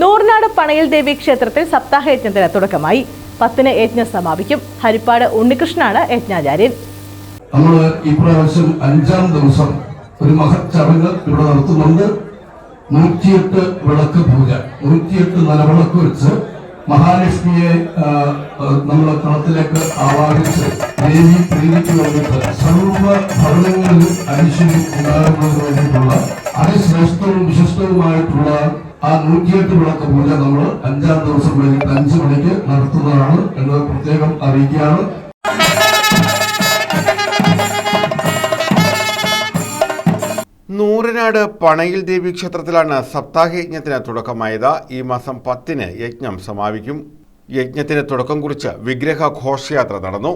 നൂറിനാട് പണയിൽ ദേവി ക്ഷേത്രത്തിൽ സപ്താഹ യജ്ഞത്തിന് തുടക്കമായി. പത്തിന് യജ്ഞം സമാപിക്കും. ഹരിപ്പാട് ഉണ്ണികൃഷ്ണനാണ് യജ്ഞാചാര്യൻ. നമ്മൾ ഇപ്രാവശ്യം അഞ്ചാം ദിവസം ഒരു മഹത് ചടങ്ങ് ഇവിടെ നടത്തുന്നുണ്ട്. നൂറ്റിയെട്ട് വിളക്ക് പൂജ നൂറ്റിയെട്ട് നിലവിളക്ക് വെച്ച് മഹാലക്ഷ്മിയെ നമ്മൾ കളത്തിലേക്ക് ആവാഹിച്ച് ദേവി പ്രീതിക്ക് വേണ്ടിയിട്ട് സർവ ഭരണങ്ങളിലും ഐശ്വര്യം ഉണ്ടാകുന്നതിന് വേണ്ടിയിട്ടുള്ള അതിശ്രേഷ്ഠവും വിശിഷ്ടവുമായിട്ടുള്ള ആ നൂറ്റിയെട്ട് വിളക്ക് പൂജ നമ്മൾ അഞ്ചാം ദിവസം വൈകിട്ട് അഞ്ച് മണിക്ക് നടത്തുന്നതാണ് എന്നത് പ്രത്യേകം അറിയിക്കുകയാണ്. നൂറിനാട് പണയിൽ ദേവി ക്ഷേത്രത്തിലാണ് സപ്താഹ യജ്ഞത്തിന് തുടക്കമായത്. ഈ മാസം പത്തിന് യജ്ഞം സമാപിക്കും. യജ്ഞത്തിന് തുടക്കം കുറിച്ച് വിഗ്രഹ ഘോഷയാത്ര നടന്നു.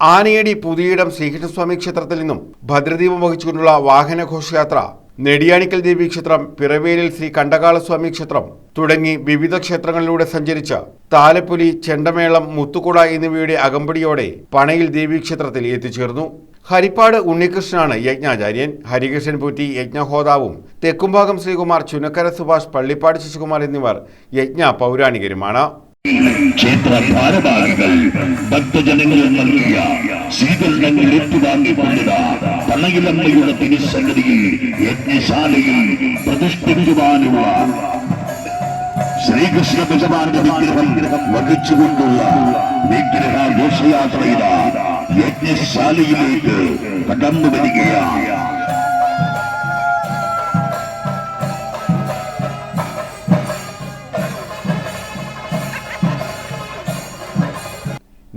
ആനയടി പുതിയിടം ശ്രീകൃഷ്ണസ്വാമി ക്ഷേത്രത്തിൽ നിന്നും ഭദ്രദീപം വഹിച്ചുകൊണ്ടുള്ള വാഹന ഘോഷയാത്ര നെടിയാണിക്കൽ ദേവി ക്ഷേത്രം പിറവേലിൽ ശ്രീ കണ്ടകാളസ്വാമി ക്ഷേത്രം തുടങ്ങി വിവിധ ക്ഷേത്രങ്ങളിലൂടെ സഞ്ചരിച്ച താലപ്പൊലി ചെണ്ടമേളം മുത്തുകുട എന്നിവയുടെ അകമ്പടിയോടെ പണയിൽ ദേവി ക്ഷേത്രത്തിൽ എത്തിച്ചേർന്നു. ഹരിപ്പാട് ഉണ്ണികൃഷ്ണനാണ് യജ്ഞാചാര്യൻ. ഹരികൃഷ്ണൻ പൂറ്റി യജ്ഞഹോതാവും. തെക്കുംഭാഗം ശ്രീകുമാർ ചുനക്കര സുഭാഷ് പള്ളിപ്പാട് ശശികുമാർ എന്നിവർ യജ്ഞ പൗരാണികരുമാണ് ക്ഷേത്ര ഭാരവാഹികൾ ഭക്തജനങ്ങൾ നൽകിയ സ്വീകരണങ്ങൾ ഏറ്റുവാങ്ങിക്കൊണ്ടത് പണയിലമ്മയുടെ തിരുസന്നിധിയിൽ യജ്ഞശാലയിൽ പ്രതിഷ്ഠിക്കുവാനുള്ള ശ്രീകൃഷ്ണ ഭഗവാന്റെ വിഗ്രഹം വഹിച്ചുകൊണ്ടുള്ള വിഗ്രഹ ഘോഷയാത്രയില യജ്ഞശാലയിലേക്ക് കടന്നു വരികയാണ്